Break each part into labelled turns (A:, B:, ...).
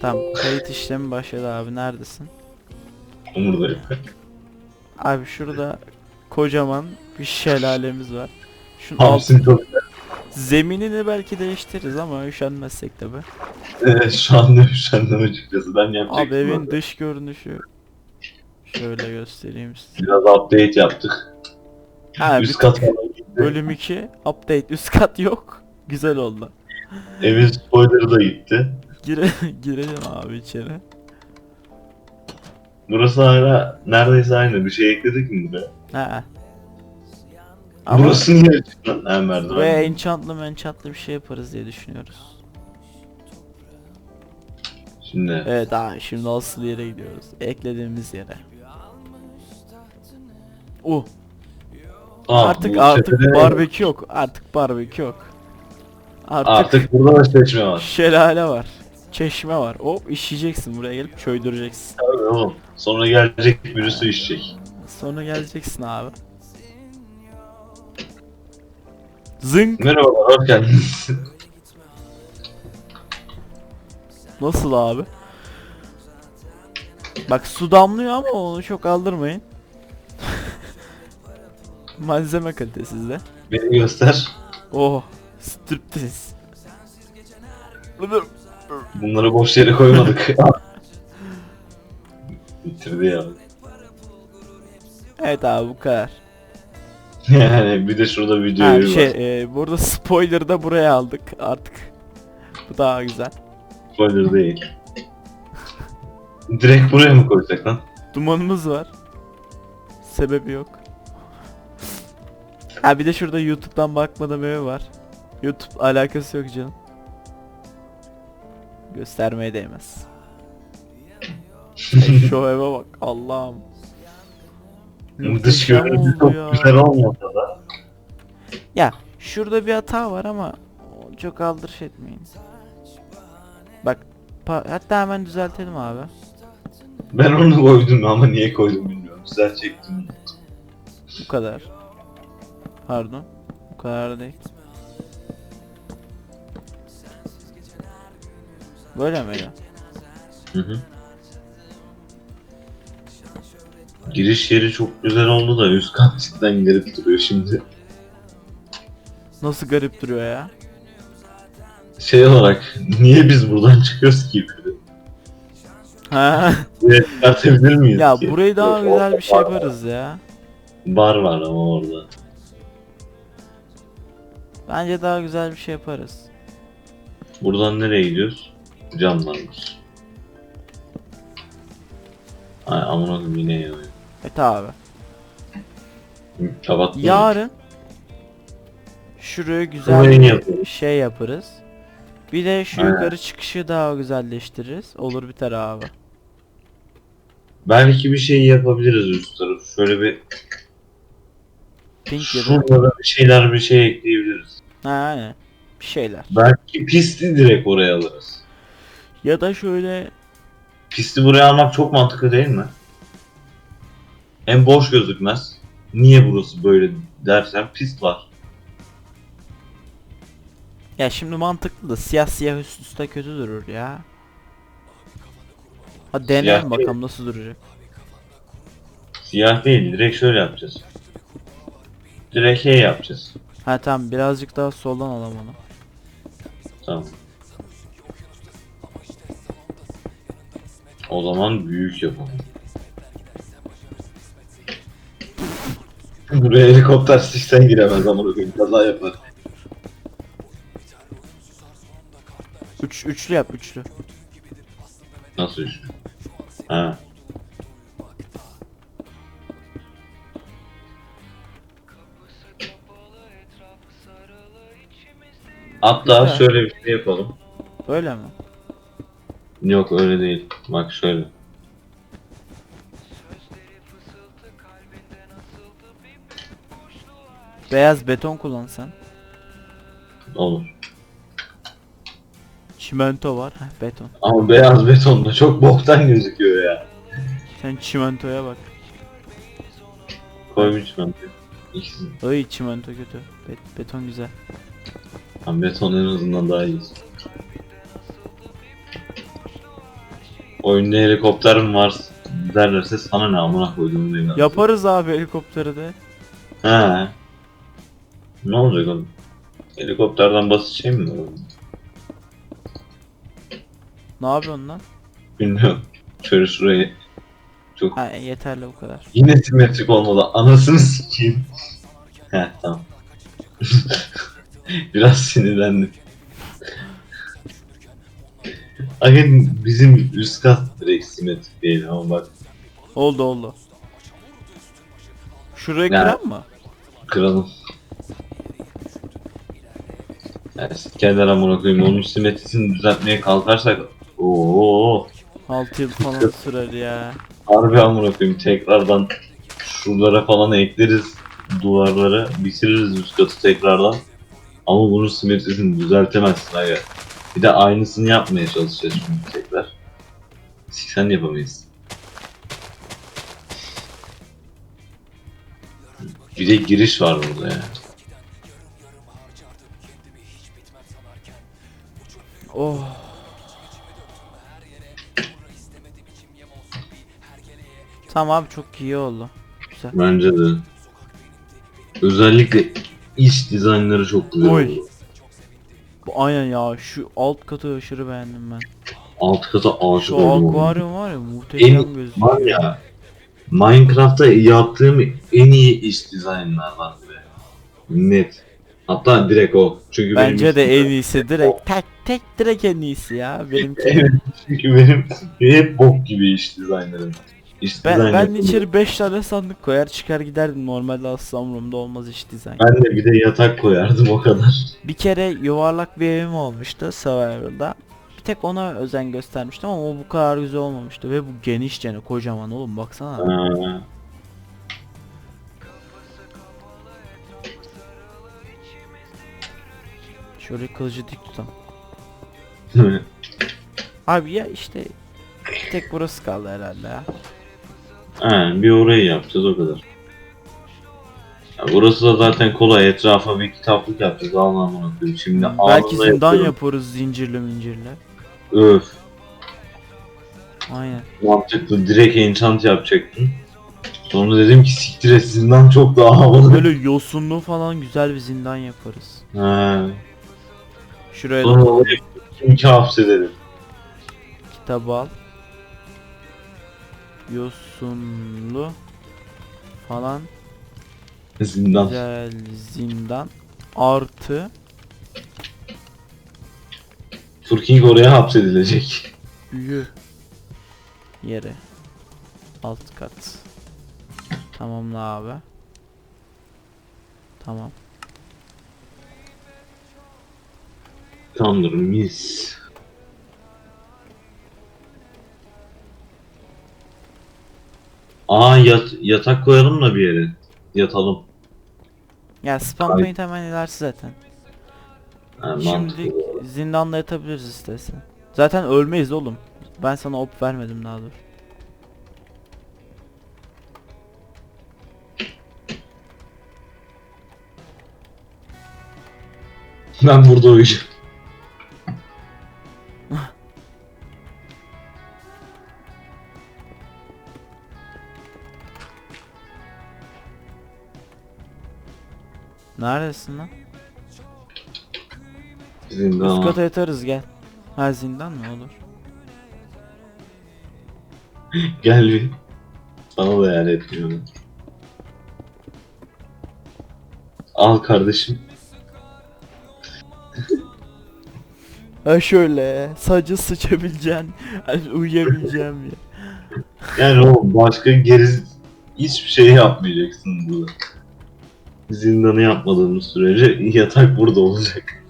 A: Tamam kayıt işlemi başladı abi neredesin?
B: Umurdayım.
A: Abi şurada kocaman bir şelalemiz var. Şunun
B: Hamsin çok
A: zeminini belki değiştiririz ama üşenmezsek tabi.
B: Evet şu anda üşendim açıkçası. Ben yapacaktım.
A: Abi evin
B: orada.
A: dış görünüşü şöyle göstereyim size.
B: Biraz update yaptık.
A: Ha,
B: Üst kat
A: bölüm 2 update üst kat yok. Güzel oldu.
B: Evin spoiler'ı da gitti.
A: Gire girelim abi içeri.
B: Burası hala neredeyse aynı. Bir şey ekledik mi buraya?
A: Ha. Ama
B: Burası niye açık lan? Ha merdiven.
A: buraya enchantlı enchantlı bir şey yaparız diye düşünüyoruz.
B: Şimdi
A: Evet abi şimdi asıl yere gidiyoruz. Eklediğimiz yere. Uh
B: Aa,
A: artık
B: bu
A: artık
B: tepede-
A: barbekü yok. Artık barbekü yok. Artık,
B: Artık burada da seçme var.
A: şelale var. Çeşme var. Hop işeyeceksin buraya gelip çöydüreceksin.
B: Tabii oğlum. Sonra gelecek biri su içecek.
A: Sonra geleceksin abi. Zınk.
B: Merhabalar, hoş geldiniz.
A: Nasıl abi? Bak su damlıyor ama onu çok aldırmayın. Malzeme kalitesizde.
B: Beni göster.
A: Oh, striptease.
B: Bunları boş yere koymadık. Bitirdi ya.
A: Evet abi bu kadar.
B: Yani bir de şurada video
A: Ha,
B: yeri var.
A: şey, e, burada spoiler'ı da buraya aldık artık. Bu daha güzel.
B: Spoiler değil. Direkt buraya mı koysak lan?
A: Dumanımız var. Sebebi yok. Ha bir de şurada YouTube'dan bakmada meme var. YouTube alakası yok canım. Göstermeye değmez. Şu eve bak Allah'ım.
B: Dış
A: oldu
B: çok
A: ya.
B: güzel olmasa da.
A: Ya şurada bir hata var ama çok aldırış etmeyin. Bak hatta hemen düzeltelim abi.
B: Ben onu koydum ama niye koydum bilmiyorum. Güzel çektim.
A: Bu kadar. Pardon. Bu kadar değil. Böyle mi ya?
B: Hı hı. Giriş yeri çok güzel oldu da üst kat cidden garip duruyor şimdi.
A: Nasıl garip duruyor ya?
B: Şey olarak niye biz buradan çıkıyoruz ki yukarı?
A: Ha.
B: Çıkartabilir miyiz
A: ya
B: ki?
A: burayı daha
B: Yok,
A: güzel bir şey
B: var.
A: yaparız ya.
B: Bar var ama orada.
A: Bence daha güzel bir şey yaparız.
B: Buradan nereye gidiyoruz? Camlarmış. Ay amına koyayım yine yanıyor.
A: Evet abi.
B: Kapattım.
A: Yarın şuraya güzel bir
B: yapalım.
A: şey yaparız. Bir de şu
B: Aynen.
A: yukarı çıkışı daha güzelleştiririz. Olur biter abi.
B: Belki bir şey yapabiliriz üst tarafı. Şöyle bir
A: Pink ya da
B: şurada bir şeyler bir şey ekleyebiliriz.
A: ha, aynen. Bir şeyler.
B: Belki pisti direkt oraya alırız.
A: Ya da şöyle
B: Pisti buraya almak çok mantıklı değil mi? Hem boş gözükmez. Niye burası böyle dersen pist var.
A: ya şimdi mantıklı da siyah siyah üst üste kötü durur ya. Ha deneyelim
B: Siyah
A: bakalım nasıl duracak.
B: Siyah değil direkt şöyle yapacağız. Direkt şey yapacağız.
A: Ha tamam birazcık daha soldan alalım onu.
B: Tamam. O zaman büyük yapalım. Buraya helikopter sistem giremez ama koyayım kaza yapar.
A: Üç, üçlü yap üçlü.
B: Nasıl iş? Ha. Hatta
A: Güzel.
B: şöyle bir şey yapalım.
A: Öyle mi?
B: Yok öyle değil. Bak şöyle.
A: Beyaz beton kullan sen.
B: Olur.
A: Çimento var. Heh, beton.
B: Ama beyaz betonda çok boktan gözüküyor ya.
A: Sen çimentoya bak.
B: Koymuş ben. İkisi.
A: Ay çimento kötü. Bet- beton güzel.
B: Ama beton en azından daha iyi. Oyunda helikopter mi var derlerse sana ne amına koyduğumu diyeyim. ben.
A: Yaparız abi helikopteri de.
B: He. Ne olacak oğlum? Helikopterden basit şey mi var?
A: Ne yapıyorsun lan?
B: Bilmiyorum. Şöyle şurayı çok
A: Ha yeterli bu kadar.
B: Yine simetrik olmadı. Anasını sikeyim. He tamam. Biraz sinirlendim. Aga bizim üst kat direkt simetrik değil ama bak
A: Oldu oldu. Şurayı
B: Ya.
A: kıran mı?
B: kralım. Yani kenara amına koyayım onun simetrisini düzeltmeye kalkarsak ooo
A: 6 yıl falan sürer ya.
B: harbi amına koyayım tekrardan şuralara falan ekleriz duvarlara bitiririz üst katı tekrardan. Ama bunun simetrisini düzeltemezsin aga. Bir de aynısını yapmaya çalışacağız şimdi tekrar. Siksen yapamayız. Bir de giriş var burada ya.
A: Oh. Tamam abi çok iyi oldu. Güzel.
B: Bence de. Özellikle iç dizaynları çok güzel
A: Oy.
B: oldu.
A: Bu aynen ya şu alt katı aşırı beğendim ben.
B: Alt kata aşık
A: Şu
B: oldum.
A: akvaryum var ya muhteşem
B: En-
A: gözüküyor.
B: Var ya Minecraft'ta yaptığım en iyi iç dizaynlardan biri. Net. Hatta direkt o. Çünkü
A: Bence
B: benim
A: de en iyisi direkt tek tek direkt en iyisi ya benimki.
B: Evet, çünkü benim hep bok gibi iç dizaynlarım.
A: Ben, ben içeri 5 tane sandık koyar çıkar giderdim normalde asla umurumda olmaz iş dizayn.
B: Ben de bir de yatak koyardım o kadar.
A: Bir kere yuvarlak bir evim olmuştu Survivor'da. Bir tek ona özen göstermiştim ama o bu kadar güzel olmamıştı ve bu genişçene kocaman oğlum baksana.
B: Ha.
A: Şöyle kılıcı dik tutam. Abi ya işte bir tek burası kaldı herhalde ya.
B: Ha, bir orayı yapacağız o kadar. Ya burası da zaten kolay. Etrafa bir kitaplık yapacağız. Allah'ım onu Şimdi
A: Belki
B: anında
A: zindan
B: yapıyorum.
A: yaparız zincirli mincirli.
B: Öf.
A: Aynen.
B: Mantıklı. Direkt enchant yapacaktım. Sonra dedim ki siktir et zindan çok daha havalı.
A: Böyle yosunlu falan güzel bir zindan yaparız.
B: Ha.
A: Şuraya da
B: Sonra oraya kim hapsedelim.
A: kitabı al. Yosunlu falan
B: Zindan.
A: güzel zindan artı
B: Furking oraya hapsedilecek.
A: büyü yeri alt kat. Tamamla abi. Tamam.
B: Tamamdır mis. Aa yat, yatak koyalım da bir yere. Yatalım.
A: Ya spam
B: Ay-
A: paint hemen ilerisi zaten.
B: Ha,
A: Şimdilik
B: mantıklı.
A: zindanda yatabiliriz istersen. Zaten ölmeyiz oğlum. Ben sana op vermedim daha dur.
B: Ben burada uyuyacağım.
A: Neredesin lan? Üst
B: Zindan.
A: kata yatarız gel. Ha zindan mı olur?
B: Gel bir. Sana da yani etmiyorum. Al kardeşim.
A: Ha şöyle sadece sıçabileceğin, uyuyabileceğim ya.
B: Yani o başka geri hiçbir şey yapmayacaksın burada. Zindanı yapmadığımız sürece yatak burada olacak.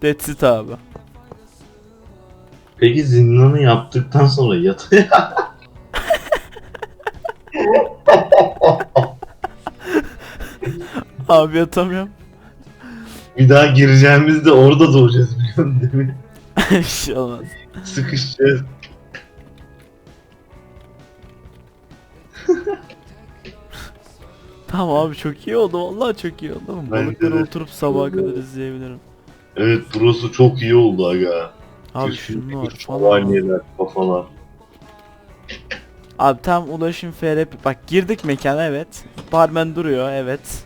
A: That's it abi.
B: Peki zindanı yaptıktan sonra yatak...
A: Abi yatamıyorum.
B: bir daha gireceğimizde orada doğacağız biliyorsun değil mi?
A: Bir şey olmaz.
B: Sıkışacağız.
A: Tamam abi çok iyi oldu vallahi çok iyi oldu.
B: Bence
A: Balıkları
B: de.
A: oturup sabaha kadar izleyebilirim.
B: Evet burası çok iyi oldu aga.
A: Abi şunlar falan.
B: Şövalyeler, kafalar.
A: Abi tam ulaşım FRP. Bak girdik mekana evet. Barmen duruyor evet.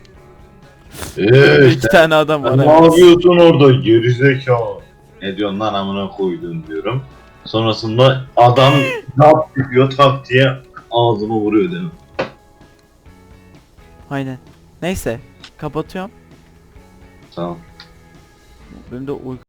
B: Eee
A: İki tane adam var
B: Sen ne
A: evet.
B: yapıyorsun orada gerizekalı? Ne diyorsun lan amına koydun diyorum. Sonrasında adam yap yapıyor tak diye ağzıma vuruyor değil mi?
A: Aynen. Neyse kapatıyorum.
B: Tamam.
A: Benim de uyku